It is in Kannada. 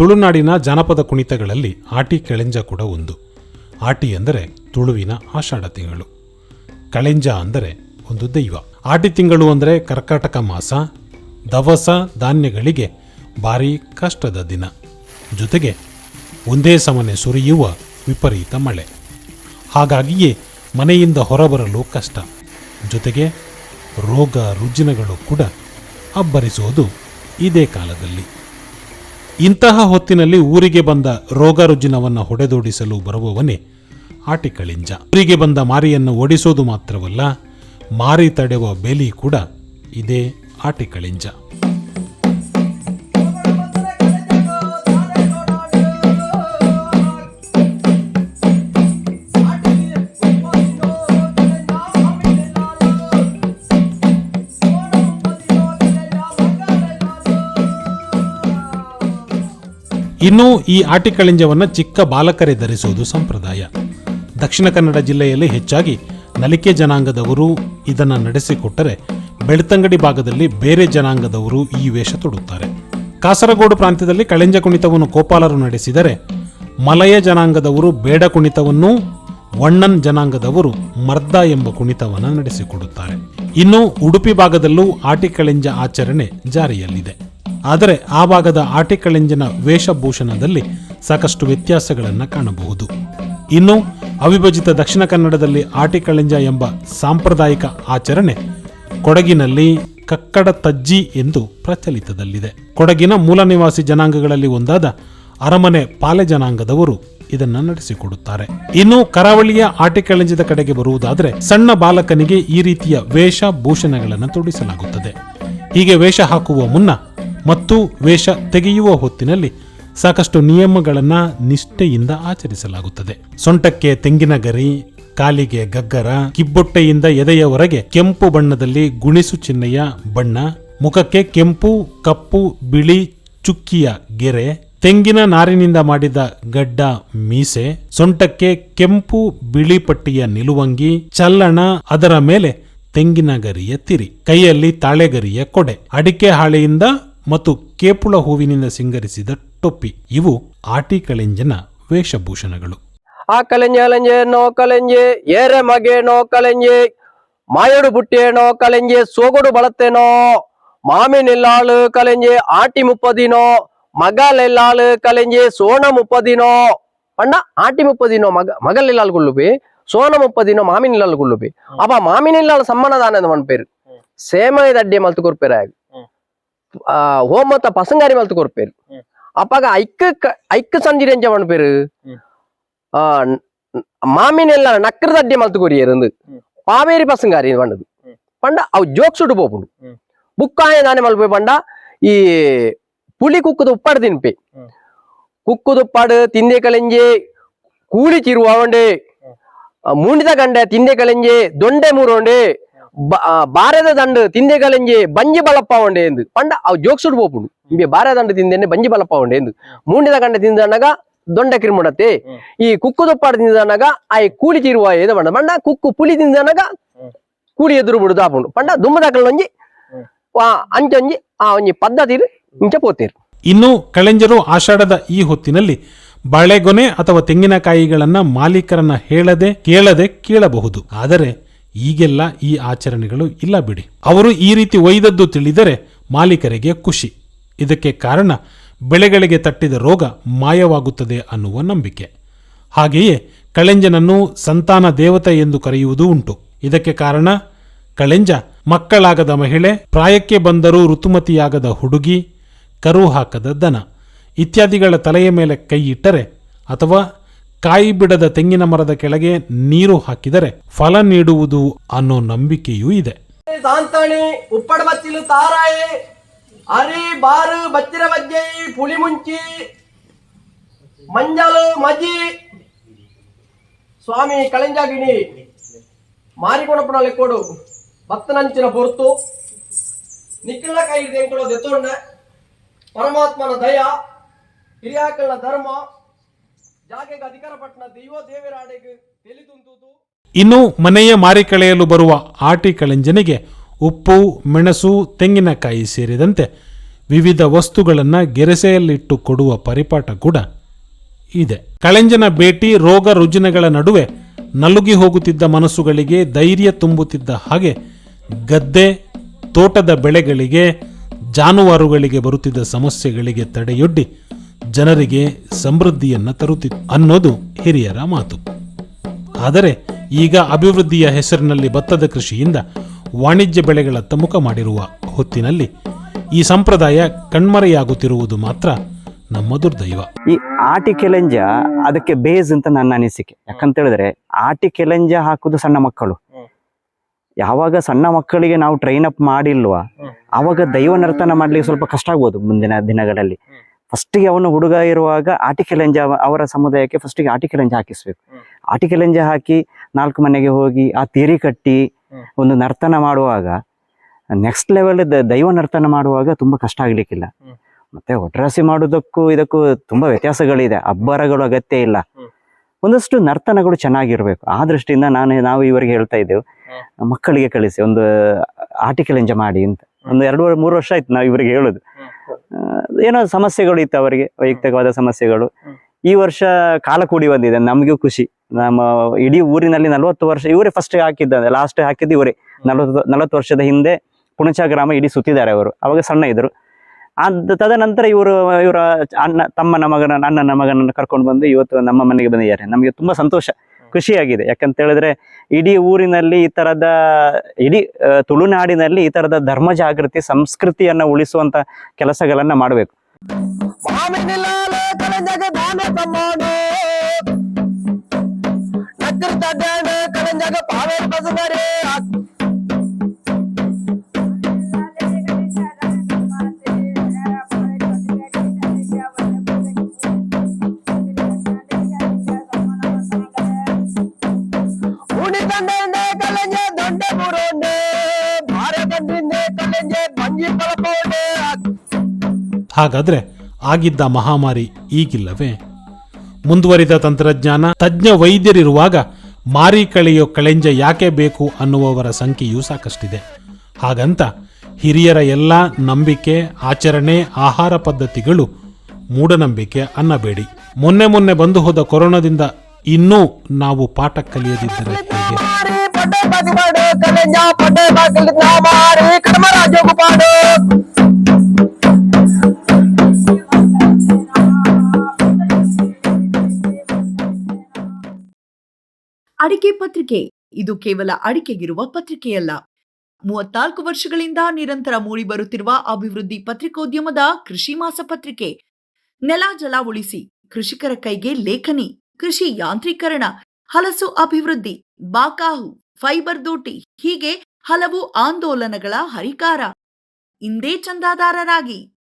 ತುಳುನಾಡಿನ ಜಾನಪದ ಕುಣಿತಗಳಲ್ಲಿ ಆಟಿ ಕೆಳೆಂಜ ಕೂಡ ಒಂದು. ಆಟಿ ಅಂದರೆ ತುಳುವಿನ ಆಷಾಢ ತಿಂಗಳು ಕಳೆಂಜ ಅಂದರೆ ಒಂದು ದೈವ. ಆಟಿ ತಿಂಗಳು ಅಂದರೆ ಕರ್ಕಾಟಕ ಮಾಸ, ದವಸ ಧಾನ್ಯಗಳಿಗೆ ಭಾರಿ ಕಷ್ಟದ ದಿನ. ಜೊತೆಗೆ ಒಂದೇ ಸಮನೆ ಸುರಿಯುವ ವಿಪರೀತ ಮಳೆ. ಹಾಗಾಗಿಯೇ ಮನೆಯಿಂದ ಹೊರಬರಲು ಕಷ್ಟ. ಜೊತೆಗೆ ರೋಗ ರುಜಿನಗಳು ಕೂಡ ಅಬ್ಬರಿಸೋದು ಇದೇ ಕಾಲದಲ್ಲಿ. ಇಂತಹ ಹೊತ್ತಿನಲ್ಲಿ ಊರಿಗೆ ಬಂದ ರೋಗ ರುಜಿನವನ್ನು ಹೊಡೆದೋಡಿಸಲು ಬರುವವನೇ ಆಟಿಕಳಿಂಜ. ಊರಿಗೆ ಬಂದ ಮಾರಿಯನ್ನು ಓಡಿಸೋದು ಮಾತ್ರವಲ್ಲ, ಮಾರಿ ತಡೆಯುವ ಬೆಲಿ ಕೂಡ ಇದೇ ಆಟಿಕಳಿಂಜ. ಇನ್ನು ಈ ಆಟಿಕಳಿಂಜವನ್ನು ಚಿಕ್ಕ ಬಾಲಕರೇ ಧರಿಸುವುದು ಸಂಪ್ರದಾಯ. ದಕ್ಷಿಣ ಕನ್ನಡ ಜಿಲ್ಲೆಯಲ್ಲಿ ಹೆಚ್ಚಾಗಿ ನಲಿಕೆ ಜನಾಂಗದವರು ಇದನ್ನು ನಡೆಸಿಕೊಟ್ಟರೆ ಬೆಳ್ತಂಗಡಿ ಭಾಗದಲ್ಲಿ ಬೇರೆ ಜನಾಂಗದವರು ಈ ವೇಷ ತೊಡುತ್ತಾರೆ. ಕಾಸರಗೋಡು ಪ್ರಾಂತ್ಯದಲ್ಲಿ ಕಳೆಂಜ ಕುಣಿತವನ್ನು ಕೋಪಾಲರು ನಡೆಸಿದರೆ ಮಲಯ ಜನಾಂಗದವರು ಬೇಡ ಕುಣಿತವನ್ನು ವಣ್ಣನ್ ಜನಾಂಗದವರು ಮರ್ದ ಎಂಬ ಕುಣಿತವನ್ನು ನಡೆಸಿಕೊಡುತ್ತಾರೆ. ಇನ್ನು ಉಡುಪಿ ಭಾಗದಲ್ಲೂ ಆಟಿಕಳೆಂಜ ಆಚರಣೆ ಜಾರಿಯಲ್ಲಿದೆ. ಆದರೆ ಆ ಭಾಗದ ಆಟಿಕಳೆಂಜನ ವೇಷಭೂಷಣದಲ್ಲಿ ಸಾಕಷ್ಟು ವ್ಯತ್ಯಾಸಗಳನ್ನು ಕಾಣಬಹುದು. ಇನ್ನು ಅವಿಭಜಿತ ದಕ್ಷಿಣ ಕನ್ನಡದಲ್ಲಿ ಆಟಿಕಳಿಂಜ ಎಂಬ ಸಾಂಪ್ರದಾಯಿಕ ಆಚರಣೆ ಕೊಡಗಿನಲ್ಲಿ ಕಕ್ಕಡ ತಜ್ಜಿ ಎಂದು ಪ್ರಚಲಿತದಲ್ಲಿದೆ. ಕೊಡಗಿನ ಮೂಲ ನಿವಾಸಿ ಜನಾಂಗಗಳಲ್ಲಿ ಒಂದಾದ ಅರಮನೆ ಪಾಲೆ ಜನಾಂಗದವರು ಇದನ್ನು ನಡೆಸಿಕೊಡುತ್ತಾರೆ. ಇನ್ನು ಕರಾವಳಿಯ ಆಟಿಕಳೆಂಜದ ಕಡೆಗೆ ಬರುವುದಾದರೆ ಸಣ್ಣ ಬಾಲಕನಿಗೆ ಈ ರೀತಿಯ ವೇಷಭೂಷಣಗಳನ್ನು ತೊಡಿಸಲಾಗುತ್ತದೆ. ಹೀಗೆ ವೇಷ ಹಾಕುವ ಮುನ್ನ ಮತ್ತು ವೇಷ ತೆಗೆಯುವ ಹೊತ್ತಿನಲ್ಲಿ ಸಾಕಷ್ಟು ನಿಯಮಗಳನ್ನು ನಿಷ್ಠೆಯಿಂದ ಆಚರಿಸಲಾಗುತ್ತದೆ. ಸೊಂಟಕ್ಕೆ ತೆಂಗಿನ ಗರಿ, ಕಾಲಿಗೆ ಗಗ್ಗರ, ಕಿಬ್ಬೊಟ್ಟೆಯಿಂದ ಎದೆಯವರೆಗೆ ಕೆಂಪು ಬಣ್ಣದಲ್ಲಿ ಗುಣಿಸು ಚಿಹ್ನೆಯ ಬಣ್ಣ, ಮುಖಕ್ಕೆ ಕೆಂಪು, ಕಪ್ಪು, ಬಿಳಿ, ಚುಕ್ಕಿಯ ಗೆರೆ, ತೆಂಗಿನ ನಾರಿನಿಂದ ಮಾಡಿದ ಗಡ್ಡ ಮೀಸೆ, ಸೊಂಟಕ್ಕೆ ಕೆಂಪು, ಬಿಳಿ ಪಟ್ಟಿಯ ನಿಲುವಂಗಿ, ಚಲ್ಲಣ, ಅದರ ಮೇಲೆ ತೆಂಗಿನ ಗರಿಯ ತಿರಿ, ಕೈಯಲ್ಲಿ ತಾಳೆಗರಿಯ ಕೊಡೆ, ಅಡಿಕೆ ಹಾಳೆಯಿಂದ ಮತ್ತು ಕೇಪುಳ ಹೂವಿನಿಂದ ಸಿಂಗರಿಸಿದ ಟೊಪ್ಪಿ. ಇವು ಆಟಿಕಳೆಂಜನ ವೇಷಭೂಷಣಗಳು. ಆ ಕಲೆಂಜೆ ಅಲೆಂಜೆ ನೋ ಕಲೆಂಜೆ ಏರೆ ಮಗೆ ನೋ ಕಲೆಂಜೆ ಮಾಯಡು ಬುಟ್ಟೇನೋ ಕಲೆಂಜೆ ಸೋಗಡು ಬಳತ್ತೇನೋ ಮಾಮಿನೆಲ್ಲಾಳು ಕಲೆಂಜೆ ಆಟಿ ಮುಪ್ಪದಿನೋ ಮಗಲೆಲ್ಲಾಳು ಕಲೆಂಜೆ ಸೋಣ ಮುಪ್ಪದಿನೋ ಅಣ್ಣ ಆಟಿ ಮುಪ್ಪದಿನೋ ಮಗ ಮಗಲೆಲ್ಲಾಳು ಗುಳ್ಳುಬಿ ಸೋನ ಮುಪ್ಪದಿನೋ ಮಾಮಿನೆಲ್ಲಾಳು ಗುಳ್ಳುಬಿ ಅಪ್ಪ ಮಾಮಿನೆಲ್ಲಾಳು ಸಮ್ಮನದಾನ ಮನ್ಪೇರು. ಸೇಮಯದ ಅಡ್ಡೆ ಮಲ್ತು ಕೊರ್ಪೇರ ಆ ಹೋಮತ್ತ ಪಸಂಗಾರಿ ಮಲ್ತು ಕೊರ್ಪೇರು ಅಪ್ಪಾಗ ಐಕ್ಕ ಐಕ್ಕ ಸಂಜಿರೆಂಜ ಮನ್ಪೇರು ಆ ನ- ಮಾಮಿನೆಲ್ಲ ನಕ್ಕರದಡ್ಡೆ ಮಲ್ತು ಕೊರಿಯರಂದು ಪಾವೇರಿ ಪಸಂಗಾರಿ ಪಂಡದು ಪಂಡ ಅವು ಜೋಕ್ಸುಡು ಪೋಪುಂಡು ಹ್ಮ್. ಬುಕ್ಕಾಯ ನಾನೆ ಮಲ್ಪೆ ಪಂಡ ಈ ಪುಲಿ ಕುಕ್ಕುದು ಉಪ್ಪಾಡು ತಿನ್ಪೆ ಹ್ಮ್. ಕುಕ್ಕುದು ಉಪ್ಪಾಡು ತಿಂದೆ ಕಲೆಂಜೆ ಕೂಲಿ ಚಿರುವ ಅವಂಡೆ ಮೂಂಡಿದ ಗಂಡೆ ತಿಂದೆ ಕಲೆಂಜೆ ದೊಂಡೆ ಮೂರೋಂಡೆ ಬಾರೆದ ದಂಡು ತಿಂದೆ ಕಲೆಂಜೆ ಬಂಜಿ ಬಲಪ್ಪ ಉಂಡೆ ಎಂದು. ಪಂಡ ಅವು ಜೋಕ್ಸುಡು ಪೋಪುಂಡು ಇಂಬೆ ಬಾರೆ ದಂಡ ತಿಂದೆ ಬಂಜಿ ಬಲಪ್ಪ ಉಂಡೆ ಎಂದು. ಮೂಂಡಿದ ಗಂಡ ತಿಂದನಗ ದೊಂಡ ಕಿರ್ಮುಡತೆ. ಈ ಕುಕ್ಕು ದೊಪ್ಪಾಡ ತಿಂದನಗ ಆ ಕೂಲಿ ತಿರುವ ಏದ ಬಂಡ. ಬಂಡ ಕುಕ್ಕು ಪುಲಿ ತಿಂದನಗ. ಕೂಲಿ ಎದುರು ಬಿಡುದು ಆಪುಂಡು. ಪಂಡ ದುಮ್ಮದಾಕಲ್ ಒಂಜಿ ಹ್ಮ್. ಆ ಅಂಚೊಂಜಿ ಆ ಒಂಜಿ ಪದ್ಧತಿ ಇಂಚ ಪೋತೇರು. ಇನ್ನು ಕಳೆಂಜರು ಆಷಾಢದ ಈ ಹೊತ್ತಿನಲ್ಲಿ ಬಾಳೆಗೊನೆ ಅಥವಾ ತೆಂಗಿನಕಾಯಿಗಳನ್ನ ಮಾಲೀಕರನ್ನ ಹೇಳದೆ ಕೇಳದೆ ಕೇಳಬಹುದು. ಆದರೆ ಈಗೆಲ್ಲ ಈ ಆಚರಣೆಗಳು ಇಲ್ಲ ಬಿಡಿ. ಅವರು ಈ ರೀತಿ ಒಯ್ದದ್ದು ತಿಳಿದರೆ ಮಾಲೀಕರಿಗೆ ಖುಷಿ. ಇದಕ್ಕೆ ಕಾರಣ ಬೆಳೆಗಳಿಗೆ ತಟ್ಟಿದ ರೋಗ ಮಾಯವಾಗುತ್ತದೆ ಅನ್ನುವ ನಂಬಿಕೆ. ಹಾಗೆಯೇ ಕಳೆಂಜನನ್ನು ಸಂತಾನ ದೇವತೆ ಎಂದು ಕರೆಯುವುದೂ ಉಂಟು. ಇದಕ್ಕೆ ಕಾರಣ ಕಳೆಂಜ ಮಕ್ಕಳಾಗದ ಮಹಿಳೆ, ಪ್ರಾಯಕ್ಕೆ ಬಂದರೂ ಋತುಮತಿಯಾಗದ ಹುಡುಗಿ, ಕರು ಹಾಕದ ದನ ಇತ್ಯಾದಿಗಳ ತಲೆಯ ಮೇಲೆ ಕೈ ಇಟ್ಟರೆ ಅಥವಾ ಕಾಯಿ ಬಿಡದ ತೆಂಗಿನ ಮರದ ಕೆಳಗೆ ನೀರು ಹಾಕಿದರೆ ಫಲ ನೀಡುವುದು ಅನ್ನೋ ನಂಬಿಕೆಯೂ ಇದೆ. ಸಾಂತಾಣಿ, ಉಪ್ಪಡ ತಾರಾಯಿ, ಅರಿ ಬಾರು ಬಚ್ಚಿರ ಬಜ್ಜೈ, ಪುಳಿ ಮುಂಚಿ, ಮಂಜಲು ಮಜಿ ಸ್ವಾಮಿ ಕಳೆಂಜಾಗಿಣಿ ಮಾರಿಕೊಣಪುಣ ಲೆಕ್ಕೋಡು ಭಕ್ತನಂಚಿನ ಹೊರತು ನಿಖಿಲ ಕೈ ತೆಂಕಳು ದೆತ್ತೋಣ್ಣ ಪರಮಾತ್ಮನ ದಯ ಹಿರಿಯಾಕಳ ಧರ್ಮ. ಇನ್ನು ಮನೆಯ ಮಾರಿ ಕಳೆಯಲು ಬರುವ ಆಟಿ ಕಳಂಜನಿಗೆ ಉಪ್ಪು, ಮೆಣಸು, ತೆಂಗಿನಕಾಯಿ ಸೇರಿದಂತೆ ವಿವಿಧ ವಸ್ತುಗಳನ್ನು ಗೆರೆಸೆಯಲ್ಲಿಟ್ಟು ಕೊಡುವ ಪರಿಪಾಠ ಕೂಡ ಇದೆ. ಕಳೆಂಜನ ಭೇಟಿ ರೋಗ ರುಜಿನಗಳ ನಡುವೆ ನಲುಗಿ ಹೋಗುತ್ತಿದ್ದ ಮನಸ್ಸುಗಳಿಗೆ ಧೈರ್ಯ ತುಂಬುತ್ತಿದ್ದ ಹಾಗೆ ಗದ್ದೆ, ತೋಟದ ಬೆಳೆಗಳಿಗೆ, ಜಾನುವಾರುಗಳಿಗೆ ಬರುತ್ತಿದ್ದ ಸಮಸ್ಯೆಗಳಿಗೆ ತಡೆಯೊಡ್ಡಿ ಜನರಿಗೆ ಸಮೃದ್ಧಿಯನ್ನು ತರುತ್ತಿತ್ತು ಅನ್ನೋದು ಹಿರಿಯರ ಮಾತು. ಆದರೆ ಈಗ ಅಭಿವೃದ್ಧಿಯ ಹೆಸರಿನಲ್ಲಿ ಭತ್ತದ ಕೃಷಿಯಿಂದ ವಾಣಿಜ್ಯ ಬೆಳೆಗಳತ್ತ ಮುಖ ಮಾಡಿರುವ ಹೊತ್ತಿನಲ್ಲಿ ಈ ಸಂಪ್ರದಾಯ ಕಣ್ಮರೆಯಾಗುತ್ತಿರುವುದು ಮಾತ್ರ ನಮ್ಮ ದುರ್ದೈವ. ಈ ಆಟಿ ಕೆಲೆಂಜ ಅದಕ್ಕೆ ಬೇಸ್ ಅಂತ ನನ್ನ ಅನಿಸಿಕೆ. ಯಾಕಂತ ಹೇಳಿದ್ರೆ ಆಟಿ ಕೆಲೆಂಜ ಹಾಕುದು ಸಣ್ಣ ಮಕ್ಕಳು. ಯಾವಾಗ ಸಣ್ಣ ಮಕ್ಕಳಿಗೆ ನಾವು ಟ್ರೈನ್ ಅಪ್ ಮಾಡಿಲ್ವಾ ಅವಾಗ ದೈವ ನರ್ತನ ಮಾಡ್ಲಿಕ್ಕೆ ಸ್ವಲ್ಪ ಕಷ್ಟ ಆಗ್ಬೋದು ಮುಂದಿನ ದಿನಗಳಲ್ಲಿ. ಫಸ್ಟಿಗೆ ಅವನು ಹುಡುಗ ಇರುವಾಗ ಆಟಿಕೆಲೆಂಜ ಅವರ ಸಮುದಾಯಕ್ಕೆ ಫಸ್ಟಿಗೆ ಆಟಿಕೆಲೆಂಜ ಹಾಕಿಸ್ಬೇಕು. ಆಟಿಕೆಲೆಂಜ ಆಟಿ ಹಾಕಿ ನಾಲ್ಕು ಮನೆಗೆ ಹೋಗಿ ಆ ತೇರಿ ಕಟ್ಟಿ ಒಂದು ನರ್ತನ ಮಾಡುವಾಗ ನೆಕ್ಸ್ಟ್ ಲೆವೆಲ್ ದೈವ ನರ್ತನ ಮಾಡುವಾಗ ತುಂಬಾ ಕಷ್ಟ ಆಗ್ಲಿಕ್ಕಿಲ್ಲ. ಮತ್ತೆ ಒಟ್ರಾಸಿ ಮಾಡುವುದಕ್ಕೂ ಇದಕ್ಕೂ ತುಂಬಾ ವ್ಯತ್ಯಾಸಗಳಿದೆ. ಅಬ್ಬರಗಳು ಅಗತ್ಯ ಇಲ್ಲ. ಒಂದಷ್ಟು ನರ್ತನಗಳು ಚೆನ್ನಾಗಿರ್ಬೇಕು. ಆ ದೃಷ್ಟಿಯಿಂದ ನಾನು ನಾವು ಇವರಿಗೆ ಹೇಳ್ತಾ ಇದ್ದೆವು. ಮಕ್ಕಳಿಗೆ ಕಳಿಸಿ ಒಂದು ಆರ್ಟಿಕಲ್ ಮಾಡಿ ಅಂತ. ಒಂದು ಎರಡು ಮೂರು ವರ್ಷ ಆಯ್ತು ನಾವು ಇವರಿಗೆ ಹೇಳುದು. ಏನೋ ಸಮಸ್ಯೆಗಳು ಇತ್ತು ಅವರಿಗೆ ವೈಯಕ್ತಿಕವಾದ ಸಮಸ್ಯೆಗಳು. ಈ ವರ್ಷ ಕಾಲ ಕೂಡಿ ಬಂದಿದೆ ನಮಗೂ ಖುಷಿ. ನಮ್ಮ ಇಡೀ ಊರಿನಲ್ಲಿ ನಲವತ್ತು ವರ್ಷ ಇವರೇ ಫಸ್ಟ್ ಹಾಕಿದ್ದ ಲಾಸ್ಟ್ ಹಾಕಿದ್ದು ಇವರೇ. ನಲವತ್ತು ನಲವತ್ತು ವರ್ಷದ ಹಿಂದೆ ಪುಣಚ ಗ್ರಾಮ ಇಡೀ ಸುತ್ತಿದ್ದಾರೆ ಅವರು ಅವಾಗ ಸಣ್ಣ ಇದ್ರು. ಅದ್ ತದನಂತರ ಇವರು ಇವರ ಅಣ್ಣ ತಮ್ಮನ ಮಗನ ಅಣ್ಣನ ಮಗನನ್ನು ಕರ್ಕೊಂಡು ಬಂದು ಇವತ್ತು ನಮ್ಮ ಮನೆಗೆ ಬಂದಿದ್ದಾರೆ. ನಮಗೆ ತುಂಬಾ ಸಂತೋಷ. ಖುಷಿಯಾಗಿದೆ. ಯಾಕಂತ ಹೇಳಿದ್ರೆ ಇಡೀ ಊರಿನಲ್ಲಿ ಈ ತರದ, ಇಡೀ ತುಳುನಾಡಿನಲ್ಲಿ ಈ ತರದ ಧರ್ಮ ಜಾಗೃತಿ, ಸಂಸ್ಕೃತಿಯನ್ನ ಉಳಿಸುವಂತ ಕೆಲಸಗಳನ್ನ ಮಾಡಬೇಕು. ಹಾಗಾದ್ರೆ ಆಗಿದ್ದ ಮಹಾಮಾರಿ ಈಗಿಲ್ಲವೇ? ಮುಂದುವರಿದ ತಂತ್ರಜ್ಞಾನ ತಜ್ಞ ವೈದ್ಯರಿರುವಾಗ ಮಾರಿ ಕಳೆಯೋ ಕಳೆಂಜ ಯಾಕೆ ಬೇಕು ಅನ್ನುವವರ ಸಂಖ್ಯೆಯೂ ಸಾಕಷ್ಟಿದೆ. ಹಾಗಂತ ಹಿರಿಯರ ಎಲ್ಲ ನಂಬಿಕೆ, ಆಚರಣೆ, ಆಹಾರ ಪದ್ಧತಿಗಳು ಮೂಢನಂಬಿಕೆ ಅನ್ನಬೇಡಿ. ಮೊನ್ನೆ ಮೊನ್ನೆ ಬಂದು ಹೋದ ಕೊರೋನಾದಿಂದ ಇನ್ನೂ ನಾವು ಪಾಠ ಕಲಿಯದಿದ್ದರೆ ಹೇಗೆ? ಅಡಿಕೆ ಪತ್ರಿಕೆ. ಇದು ಕೇವಲ ಅಡಿಕೆಗಿರುವ ಪತ್ರಿಕೆಯಲ್ಲ. ಮೂವತ್ನಾಲ್ಕು ವರ್ಷಗಳಿಂದ ನಿರಂತರ ಮೂಡಿ ಬರುತ್ತಿರುವ ಅಭಿವೃದ್ಧಿ ಪತ್ರಿಕೋದ್ಯಮದ ಕೃಷಿ ಮಾಸ ಪತ್ರಿಕೆ. ನೆಲ ಜಲ ಉಳಿಸಿ, ಕೃಷಿಕರ ಕೈಗೆ ಲೇಖನಿ, ಕೃಷಿ ಯಾಂತ್ರೀಕರಣ, ಹಲಸು ಅಭಿವೃದ್ಧಿ, ಬಾಕಾಹು, ಫೈಬರ್ ದೋಟಿ, ಹೀಗೆ ಹಲವು ಆಂದೋಲನಗಳ ಹರಿಕಾರ. ಇಂದೇ ಚಂದಾದಾರರಾಗಿ.